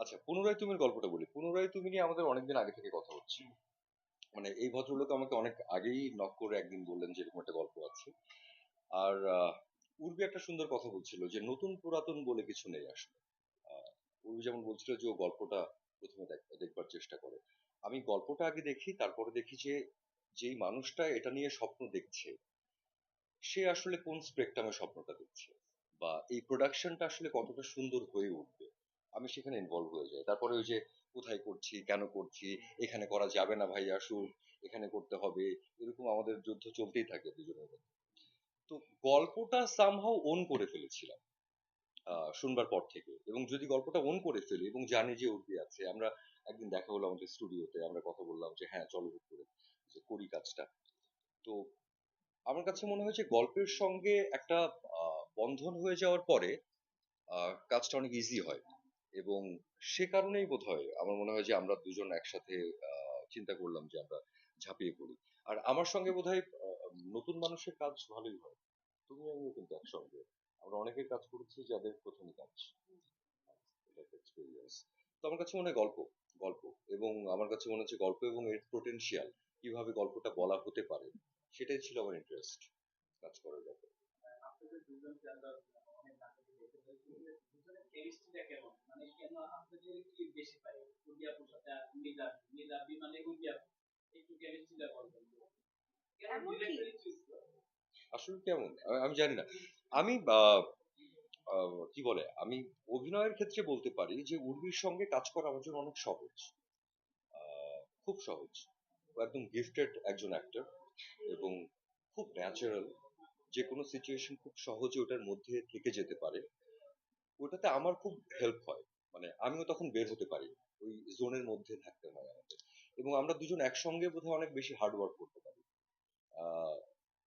আচ্ছা পুনরায় তুমি গল্পটা বলি। পুনরায় তুমি নিয়ে আমাদের অনেকদিন আগে থেকে কথা হচ্ছে। মানে এই ভদ্রলোক আমাকে অনেক আগেই নক করে একদিন বললেন যে এরকম একটা গল্প আছে। আর উর্বি একটা সুন্দর কথা বলছিল যে, নতুন পুরাতন বলে কিছু নেই আসলে। উর্বি যেমন বলছিল যে, ও গল্পটা প্রথমে দেখবার চেষ্টা করে। আমি গল্পটা আগে দেখি, তারপরে দেখি যে, যেই মানুষটা এটা নিয়ে স্বপ্ন দেখছে, সে আসলে কোন স্পেকট্রামে স্বপ্নটা দেখছে? বা এই প্রোডাকশনটা আসলে কতটা সুন্দর হয়ে উঠবে? আমি সেখানে ইনভলভ হয়ে যাই। তারপরে ওই যে কোথায় করছি কেন করছি এখানে করা যাবে না ভাই আসুন এখানে করতে হবে এরকম আমাদের যুদ্ধ চলতেই থাকে দুজনের মধ্যে। তো গল্পটা সামহাও ওন করে ফেলেছিলাম আহ, শুনবার পর থেকে। এবং যদি গল্পটা ওন করে ফেলি এবং জানি যে উর্দি আছে আমরা একদিন দেখা হলো আমাদের স্টুডিওতে আমরা কথা বললাম যে হ্যাঁ চলো হুট করে করি কাজটা। তো আমার কাছে মনে হয়েছে গল্পের সঙ্গে একটা বন্ধন হয়ে যাওয়ার পরে কাজটা অনেক ইজি হয়। এবং সে কারণেই বোধ হয় আমার মনে হয় যে আমরা দুজন একসাথে আহ, চিন্তা করলাম যে আমরা ঝাঁপিয়ে পড়ি। আর আমার সঙ্গে বোধ হয় নতুন মানুষের কাজ ভালোই হয়। তুমি আমিও কিন্তু একসঙ্গে। আমরা অনেকের কাজ করেছি যাদের প্রথম কাজ। তো আমার কাছে মনে হয় গল্প গল্প। এবং আমার কাছে মনে হচ্ছে গল্প এবং এর পোটেনশিয়াল কীভাবে গল্পটা বলা হতে পারে সেটাই ছিল আমার ইন্টারেস্ট কাজ করার ব্যাপারে আপনাদের দুজনকে আমরা অনেক নাটকে দেখতে পাই দুজনের কেমিস্ট্রিটা কেমন মানে কেন আপনাদের কি বেশি পাই উর্দিয়াপুর সাথে নীলা নীলা বিমানে উর্দিয়াপুর একটু কেমিস্ট্রিটা বলবেন কেন এমন কি? ডিরেক্টরি চুজ আসলে কেমন? আমি জানি না। আমি আহ, কি বলে আমি অভিনয়ের ক্ষেত্রে বলতে পারি যে উর্বির সঙ্গে কাজ করা আমার জন্য অনেক সহজ। খুব সহজ। একদম গিফটেড একজন অ্যাক্টর এবং খুব ন্যাচারাল যে কোনো সিচুয়েশন খুব সহজে ওটার মধ্যে থেকে যেতে পারে। ওটাতে আমার খুব হেল্প হয়। মানে আমিও তখন বের হতে পারি ওই জোনের মধ্যে থাকতে হয় আমাদের। এবং আমরা দুজন একসঙ্গে বোধহয় অনেক বেশি হার্ড ওয়ার্ক করতে পারি আহ,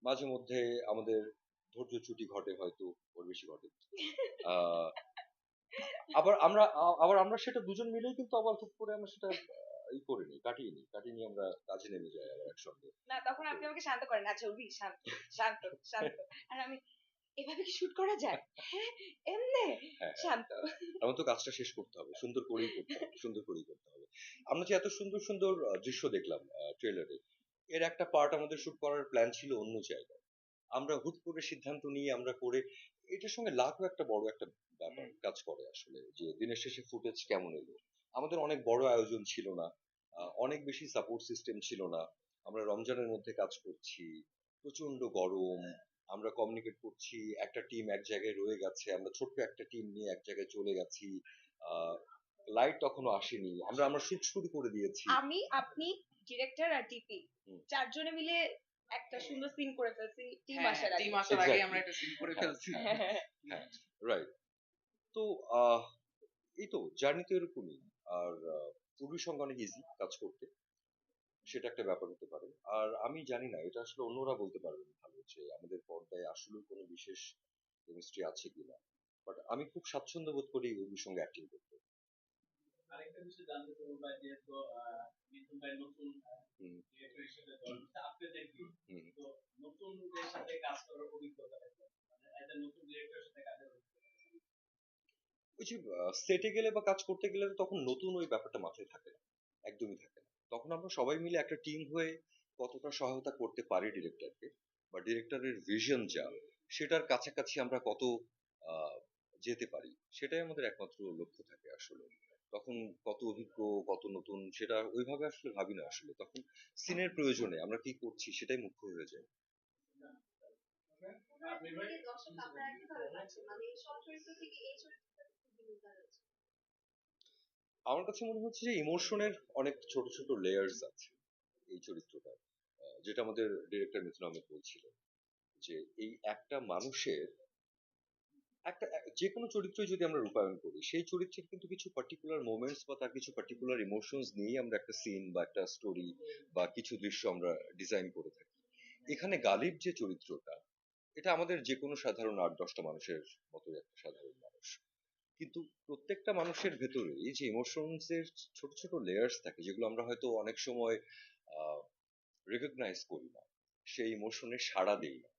মাঝে মধ্যে আমাদের ধৈর্য ছুটি ঘটে হয়তো ওর বেশি ঘটে। আহ, আবার আমরা আবার আমরা সেটা দুজন মিলেই কিন্তু আবার খুব করে আমরা সেটা ই করে নিই কাটিয়ে নিই। কাটিয়ে নিয়ে আমরা কাজে নেমে যাই আবার একসঙ্গে। না তখন আপনি আমাকে শান্ত করেন। আচ্ছা উর্বি শান্ত শান্ত শান্ত। আর আমি এভাবে কি শুট করা যায়? হ্যাঁ এমনে। হ্যাঁ শান্ত। আমার তো কাজটা শেষ করতে হবে। সুন্দর করেই করতে হবে সুন্দর করেই করতে হবে। আমরা যে এত সুন্দর সুন্দর দৃশ্য দেখলাম ট্রেলারে এর একটা পার্ট আমাদের শুট করার প্ল্যান ছিল অন্য জায়গায়। আমরা হুট করে সিদ্ধান্ত নিয়ে আমরা করে এটার সঙ্গে লাখও একটা বড় একটা ব্যাপার কাজ করে আসলে যে দিনের শেষে ফুটেজ কেমন এলো। আমাদের অনেক বড় আয়োজন ছিল না আহ, অনেক বেশি সাপোর্ট সিস্টেম ছিল না। আমরা রমজানের মধ্যে কাজ করছি প্রচণ্ড গরম আমরা কমিউনিকেট করছি একটা টিম এক জায়গায় রয়ে গেছে আমরা ছোট্ট একটা টিম নিয়ে এক জায়গায় চলে গেছি আহ লাইট তখনও আসেনি। আমরা আমরা শুট শুরু করে দিয়েছি। আমি আপনি ডিরেক্টর আর ডিপি হুম। চারজনে মিলে একটা সুন্দর সিন করে ফেলছি টিম হ্যাঁ, আসার আগে। টিম আসার আগে আমরা একটা সিন করে হ্যাঁ, ফেলছি। হ্যাঁ। রাইট তো আহ, এই তো জার্নি তো এরকমই। আর সঙ্গে অনেক ইজি কাজ করতে। সেটা একটা ব্যাপার হতে পারে। আর আমি জানি না এটা আসলে অন্যরা বলতে পারবেন ভালো যে আমাদের পর্দায় আসলে কোনো বিশেষ কেমিস্ট্রি আছে কিনা। বাট আমি খুব স্বাচ্ছন্দ্য বোধ করি উর্বির সঙ্গে অ্যাক্টিং করতে। আরেকটা বিষয় জানতে চাবো ভাই যেহেতু আহ, মিথুন ভাই নতুন ডিরেক্টর হিসেবে আপনাদের কি তো নতুনদের সাথে কাজ করার অভিজ্ঞতা মানে নতুন ডিরেক্টরের সাথে কাজের অভিজ্ঞতা। ওই যে সেটে গেলে বা কাজ করতে গেলে তখন নতুন ওই ব্যাপারটা মাথায় থাকে না একদমই থাকে না। তখন আমরা সবাই মিলে একটা টিম হয়ে কতটা সহায়তা করতে পারি ডিরেক্টরকে বা ডিরেক্টরের ভিশন যা সেটার কাছাকাছি আমরা কত আহ, যেতে পারি সেটাই আমাদের একমাত্র লক্ষ্য থাকে আসলে। তখন কত অভিজ্ঞ কত নতুন সেটা ওইভাবে আসলে ভাবি না আসলে। তখন সিনের প্রয়োজনে আমরা কি করছি সেটাই মুখ্য হয়ে যায়। মানে আমার কাছে মনে হচ্ছে যে ইমোশনের অনেক ছোট ছোট লেয়ার্স আছে এই চরিত্রটা যেটা আমাদের ডিরেক্টর মিথুন আহমেদ বলছিল যে এই একটা মানুষের একটা যে কোনো চরিত্রই যদি আমরা রূপায়ণ করি, সেই চরিত্রের কিন্তু কিছু পার্টিকুলার মোমেন্টস বা তার কিছু পার্টিকুলার ইমোশনস নিয়েই আমরা একটা সিন বা একটা স্টোরি বা কিছু দৃশ্য আমরা ডিজাইন করে থাকি। এখানে গালিব যে চরিত্রটা, এটা আমাদের যে কোনো সাধারণ আট, দশটা মানুষের মতোই একটা সাধারণ মানুষ। কিন্তু প্রত্যেকটা মানুষের ভেতরে এই যে ইমোশনস এর ছোট ছোট লেয়ার্স থাকে, যেগুলো আমরা হয়তো অনেক সময় আহ রেকগনাইজ করি না, সেই ইমোশনে সাড়া দেই না।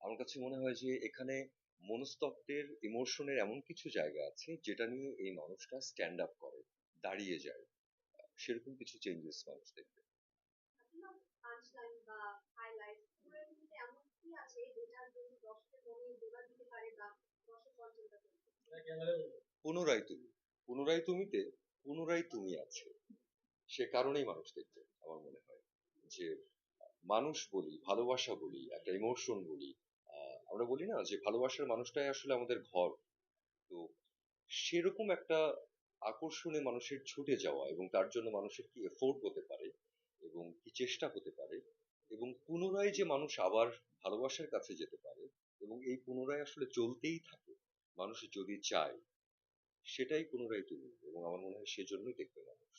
আমার কাছে মনে হয় যে এখানে মনস্তত্ত্বের ইমোশনের এমন কিছু জায়গা আছে যেটা নিয়ে এই মানুষটা স্ট্যান্ড আপ করে, দাঁড়িয়ে যায়। সেরকম কিছু চেঞ্জেস মানুষ দেখবে। পুনরায় তুমি, পুনরায় তুমিতে, পুনরায় তুমি আছে। সে কারণেই মানুষ দেখবে, আমার মনে হয়। যে মানুষ বলি, ভালোবাসা বলি, একটা ইমোশন বলি আমরা বলি না যে ভালোবাসার মানুষটাই আসলে আমাদের ঘর। তো সেরকম একটা আকর্ষণে মানুষের ছুটে যাওয়া এবং তার জন্য মানুষের কি এফোর্ট হতে পারে এবং কি চেষ্টা হতে পারে এবং পুনরায় যে মানুষ আবার ভালোবাসার কাছে যেতে পারে এবং এই পুনরায় আসলে চলতেই থাকে, মানুষ যদি চায়, সেটাই পুনরায় তুমি এবং আমার মনে হয় সেজন্যই দেখবে মানুষ।